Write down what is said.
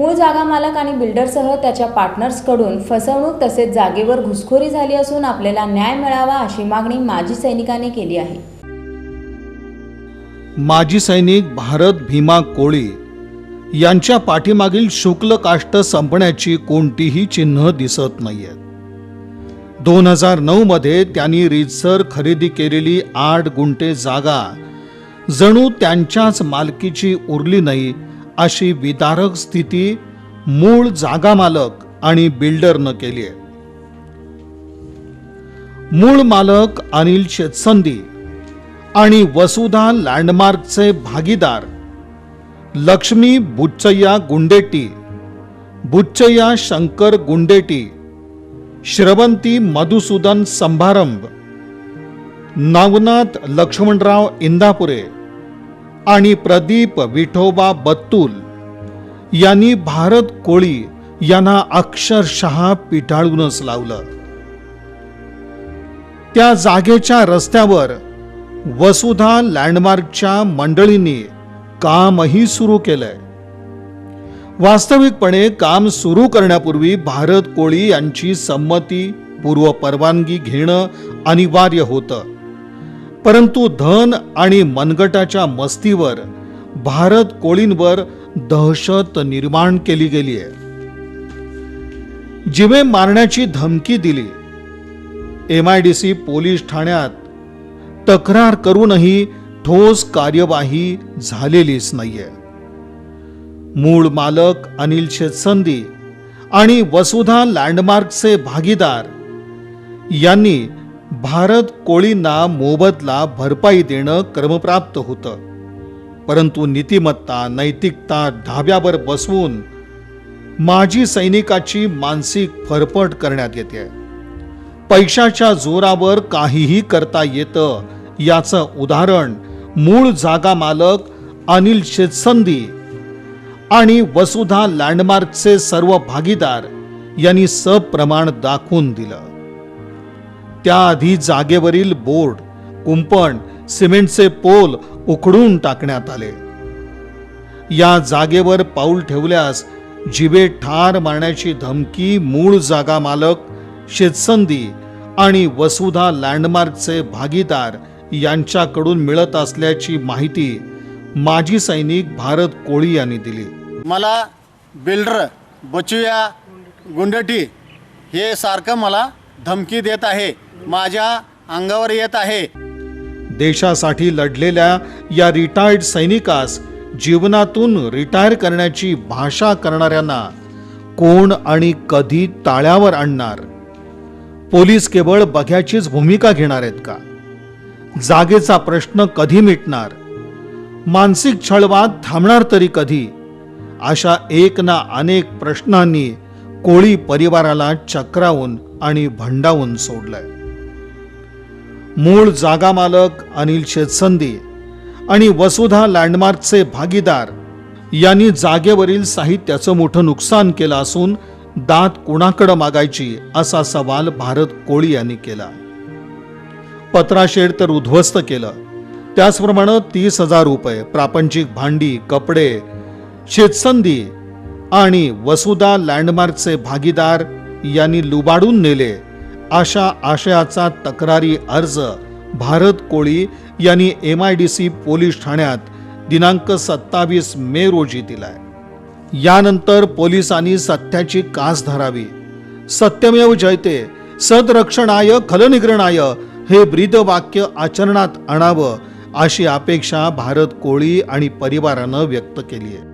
मूळ जागा मालक आणि बिल्डरसह त्याच्या पार्टनर्सकडून फसवणूक तसेच जागेवर घुसखोरी झाली असून आपल्याला न्याय मिळावा अशी मागणी माजी सैनिकांनी केली आहे. माजी सैनिक भारत भीमा कोळी यांच्या पाठीमागील शुक्ल काष्ट संपण्याची कोणतीही चिन्ह दिसत नाहीयेत दोन हजार नऊ मध्ये त्यांनी रीतसर खरेदी केलेली आठ गुंठे जागा जणू त्यांच्याच मालकीची उरली नाही अशी विदारक स्थिती मूळ जागा मालक आणि बिल्डरनं केली आहे. मूळ मालक अनिल शेतसंदी आणि वसुधा लँडमार्कचे भागीदार लक्ष्मी बुच्चय्या गुंडेटी बुच्चय्या शंकर गुंडेटी श्रवंती मधुसूदन संभारंभ नवनाथ लक्ष्मणराव इंदापुरे आणि प्रदीप विठोबा बत्तूल यांनी भारत कोळी यांना अक्षरशः पिटाळूनच लावलं. त्या जागेच्या रस्त्यावर वसुधा लँडमार्कच्या मंडळींनी कामही सुरू केलंय. वास्तविकपणे काम सुरू करण्यापूर्वी भारत कोळी यांची संमती पूर्व परवानगी घेणं अनिवार्य होतं. परंतु धन आणि मनगटाच्या मस्तीवर भारत कोळींवर दहशत निर्माण केली गेली आहे. जिवे मारण्याची धमकी दिली. M I D C police ठाण्यात तक्रार करूनही ठोस कार्यवाही झालेलीच नाहीये. मूळ मालक अनिल शेतसंदी आणि वसुधा लँडमार्कचे भागीदार यांनी भारत कोळींना मोबदला भरपाई देणं क्रमप्राप्त होतं. परंतु नीतिमत्ता नैतिकता ढाब्यावर बसवून माजी सैनिकाची मानसिक फरफट करण्यात येते. पैशाच्या जोरावर काहीही करता येतं याचं उदाहरण मूळ जागा मालक अनिल शेतसंदी आणि वसुधा लँडमार्कचे सर्व भागीदार यांनी सप्रमाण दाखवून दिलं. त्याआधी जागेवरील बोर्ड कुंपण सिमेंटचे पोल उखडून टाकण्यात आले. या जागेवर पाऊल ठेवल्यास जिवे ठार मारण्याची धमकी मूळ जागा मालक शेतसंदी आणि वसुधा लँडमार्कचे भागीदार यांच्याकडून मिळत असल्याची माहिती माजी सैनिक भारत कोळी यांनी दिली. मला बिल्डर बचुया गुंडटी हे सारखं मला धमकी देत आहे. माझ्या अंगावर येत आहे. देशासाठी लढलेल्या या रिटायर्ड सैनिकास जीवनातून रिटायर करण्याची भाषा करणाऱ्यांना कोण आणि कधी ताळ्यावर आणणार? पोलीस केवळ बघ्याचीच भूमिका घेणार आहेत का? जागेचा प्रश्न कधी मिटणार? मानसिक छळवाद थांबणार तरी कधी? अशा एक ना अनेक प्रश्नांनी कोळी परिवाराला चक्रावून आणि भंडावून सोडलंय. मूळ जागा मालक अनिल शेतसंदी आणि वसुधा लँडमार्कचे भागीदार यांनी जागेवरील साहित्याचं मोठं नुकसान केलं असून दात कुणाकडं मागायची असा सवाल भारत कोळी यांनी केला. पत्राशेड तर उद्ध्वस्त केलं. त्याचप्रमाणे तीस हजार रुपये प्रापंचिक भांडी कपडे शेतसंधी आणि वसुधा लँडमार्कचे भागीदार यांनी लुबाडून नेले. अशा आशयाचा तक्रारी अर्ज भारत कोळी यांनी M I D C police ठाण्यात दिनांक सत्तावीस मे रोजी दिलाय. यानंतर पोलिसांनी सत्याची कास धरावी. सत्यमेव जयते सदरक्षणाय खलनिग्रणाय हे ब्रीदवाक्य आचरणात आणावं अशी अपेक्षा भारत कोळी आणि परिवारानं व्यक्त केली आहे